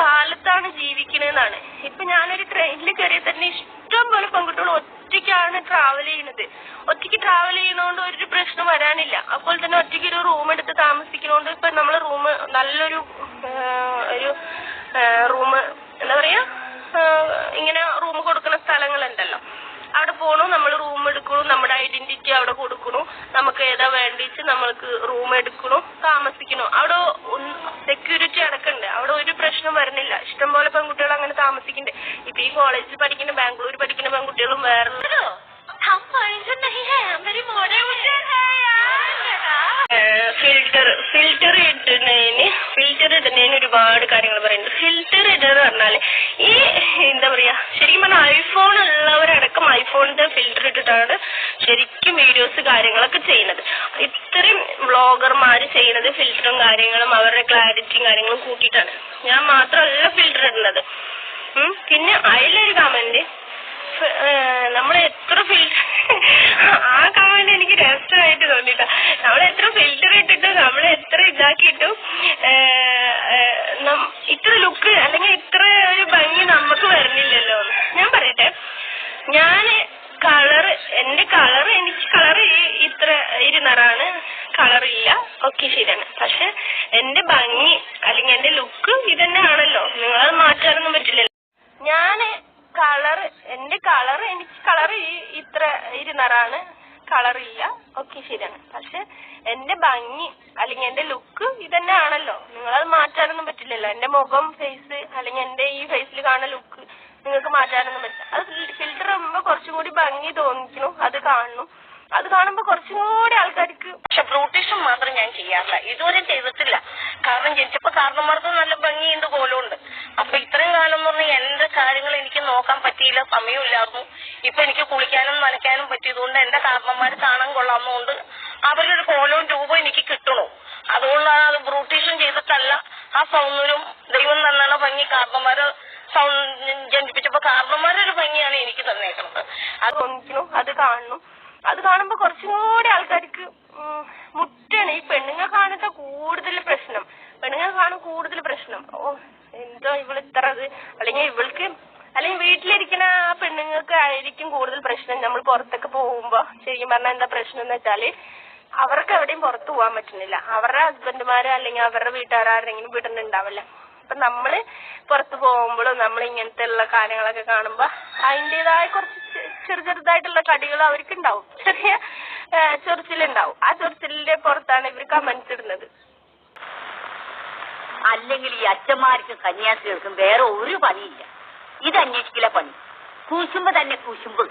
കാലത്താണ് ജീവിക്കണെന്നാണ്. ഇപ്പൊ ഞാനൊരു ട്രെയിനിൽ കയറിയ തന്നെ ഇഷ്ടം പോലെ പെൺകുട്ടികൾ ഒറ്റയ്ക്കാണ് ട്രാവൽ ചെയ്യുന്നത് ഒറ്റയ്ക്ക് ട്രാവൽ ചെയ്യുന്നതുകൊണ്ട് ഒരു പ്രശ്നം വരാനില്ല. അപ്പോൾ തന്നെ ഒറ്റയ്ക്ക് ഒരു റൂം എടുത്ത് താമസിക്കുന്നതുകൊണ്ട് ഇപ്പൊ നമ്മൾ റൂം നല്ലൊരു ഒരു റൂം എന്താ പറയാ ഇങ്ങനെ റൂം കൊടുക്കുന്ന സ്ഥലങ്ങൾ സ്ഥലങ്ങളുണ്ടല്ലോ. അവിടെ പോണു നമ്മൾ റൂം എടുക്കണു നമ്മുടെ ഐഡന്റിറ്റി അവിടെ കൊടുക്കണു. നമുക്ക് ഏതാ വേണ്ടിച്ച് നമ്മൾക്ക് റൂം എടുക്കണു താമസിക്കണു. അവിടെ ഇഷ്ടംപോലെ പെൺകുട്ടികൾ അങ്ങനെ താമസിക്കുന്നുണ്ട്. ഇപ്പൊ ഈ കോളേജിൽ പഠിക്കുന്ന ബാംഗ്ലൂർ പഠിക്കുന്ന പെൺകുട്ടികളും വേറെ ഫിൽറ്റർ ഫിൽറ്റർ ഇടുന്നതിന് ഫിൽറ്റർ ഇടുന്നതിന് ഒരുപാട് കാര്യങ്ങൾ പറയുന്നുണ്ട്. ഫിൽറ്റർ ഇടുക പറഞ്ഞാൽ ഈ എന്താ പറയാ ശരിക്കും പറഞ്ഞാൽ ഐഫോൺ ഉള്ളവരടക്കം ഐഫോണിന്റെ ഫിൽറ്റർ ഇട്ടിട്ടാണ് ശരിക്കും വീഡിയോസ് കാര്യങ്ങളൊക്കെ ചെയ്യുന്നത്. ഇത്രയും വ്ളോഗർമാർ ചെയ്യുന്നത് ഫിൽറ്ററും കാര്യങ്ങളും അവരുടെ ക്ലാരിറ്റിയും കാര്യങ്ങളും കൂട്ടിയിട്ടാണ്. ഞാൻ മാത്രമല്ല ഫിൽറ്റർ ഇടുന്നത്. പിന്നെ അതിലൊരു കമന്റ് നമ്മൾ എത്ര ഫിൽറ്റർ ആ കമന്റ് എനിക്ക് രസമായിട്ട് തോന്നിട്ടാ നമ്മൾ എത്ര ഫിൽറ്റർ ഇട്ടിട്ടും നമ്മൾ എത്ര ഇതാക്കിയിട്ടും ഇത്ര ലുക്ക് അല്ലെങ്കിൽ ഇത്ര ഒരു ഭംഗി നമുക്ക് വരുന്നില്ലല്ലോ ഞാൻ പറയട്ടെ. കളറ് എന്റെ കളർ എനിക്ക് കളർ ഇത്ര ഇരുന്നറാണ് ഇല്ല. ഓക്കെ ശരിയാണ്. പക്ഷെ എന്റെ ഭംഗി അല്ലെങ്കിൽ എന്റെ ലുക്ക് ഇതന്നെ ആണല്ലോ നിങ്ങളത് മാറ്റാനൊന്നും പറ്റില്ലല്ലോ. ഞാൻ കളർ എന്റെ കളർ എനിക്ക് കളർ ഇത്ര ഇരുന്നറാണ് ഇല്ല. ഓക്കെ ശരിയാണ്. പക്ഷെ എന്റെ ഭംഗി അല്ലെങ്കിൽ എന്റെ ലുക്ക് ഇതന്നെ ആണല്ലോ നിങ്ങളത് മാറ്റാനൊന്നും പറ്റില്ലല്ലോ. എന്റെ മുഖം ഫേസ് അല്ലെങ്കിൽ എന്റെ ഈ ഫേസിൽ കാണുന്ന ലുക്ക് നിങ്ങൾക്ക് മാറ്റാനൊന്നും പറ്റില്ല. അത് ഫിൽറ്റർ കുറച്ചും കൂടി ഭംഗി തോന്നിക്കുന്നു അത് കാണുന്നു അത് കാണുമ്പോ കുറച്ചും കൂടി ആൾക്കാർക്ക് പക്ഷെ ബ്രൂട്ടീഷൻ മാത്രം ഞാൻ ചെയ്യാറില്ല. ഇതുവരെ ചെയ്തിട്ടില്ല. കാരണം ജനിച്ചപ്പോ കാരണന്മാർക്ക് നല്ല ഭംഗിയുണ്ട് കോലമുണ്ട് അപ്പൊ ഇത്രയും കാലം എന്ന് പറഞ്ഞാൽ എന്റെ കാര്യങ്ങൾ എനിക്ക് നോക്കാൻ പറ്റിയില്ല സമയമില്ലായിരുന്നു ഇപ്പൊ എനിക്ക് കുളിക്കാനും നനയ്ക്കാനും പറ്റിയതുകൊണ്ട് എന്റെ കാരണന്മാര് കാണാൻ കൊള്ളാവുന്നതുകൊണ്ട് അവരുടെ ഒരു കോലവും രൂപവും എനിക്ക് കിട്ടണു. അതുകൊണ്ടാണ് അത് ബ്രൂട്ടീഷൻ ചെയ്തിട്ടല്ല. ആ സൗന്ദര്യം ദൈവം തന്നെയാണ് ഭംഗി കാരണന്മാര് സൗ- ജനിപ്പിച്ചപ്പോ കാരണന്മാരൊരു ഒരു എനിക്ക് അത് തോന്നിക്കുന്നു അത് കാണുന്നു. അത് കാണുമ്പോ കുറച്ചും കൂടി ആൾക്കാർക്ക് മുട്ടാണ് ഈ പെണ്ണുങ്ങൾ കാണുന്ന കൂടുതൽ പ്രശ്നം. പെണ്ണുങ്ങൾ കാണും കൂടുതൽ പ്രശ്നം. ഓ എന്തോ ഇവൾ ഇത്ര അത് അല്ലെങ്കിൽ ഇവൾക്ക് അല്ലെങ്കിൽ വീട്ടിലിരിക്കുന്ന ആ പെണ്ണുങ്ങൾക്ക് ആയിരിക്കും കൂടുതൽ പ്രശ്നം. നമ്മൾ പുറത്തൊക്കെ പോകുമ്പോ ശരിക്കും പറഞ്ഞാൽ എന്താ പ്രശ്നം എന്ന് വെച്ചാൽ അവർക്ക് എവിടെയും പുറത്തു പോകാൻ പറ്റുന്നില്ല. അവരുടെ ഹസ്ബൻഡുമാരോ അല്ലെങ്കിൽ അവരുടെ വീട്ടുകാരെങ്കിലും വീട്ടിലുണ്ടാവില്ല അപ്പൊ നമ്മൾ പുറത്തു പോകുമ്പോഴും നമ്മൾ ഇങ്ങനത്തെ ഉള്ള കാര്യങ്ങളൊക്കെ കാണുമ്പോ അതിന്റേതായ കുറച്ച് ചെറു ചെറുതായിട്ടുള്ള കടികൾ അവർക്ക് ഉണ്ടാവും ചെറിയ ചൊറിച്ചിലുണ്ടാവും. ആ ചൊറിച്ചിലിന്റെ പുറത്താണ് ഇവർ കമന്റ്സ് ഇടുന്നത്. അല്ലെങ്കിൽ ഈ അച്ഛന്മാർക്കും കന്യാസ്ത്രീകൾക്കും വേറെ ഒരു പണിയില്ല. ഇത് അന്വേഷിക്കില്ല പണി. കൂശുമ്പോ തന്നെ കൂശുമ്പ്.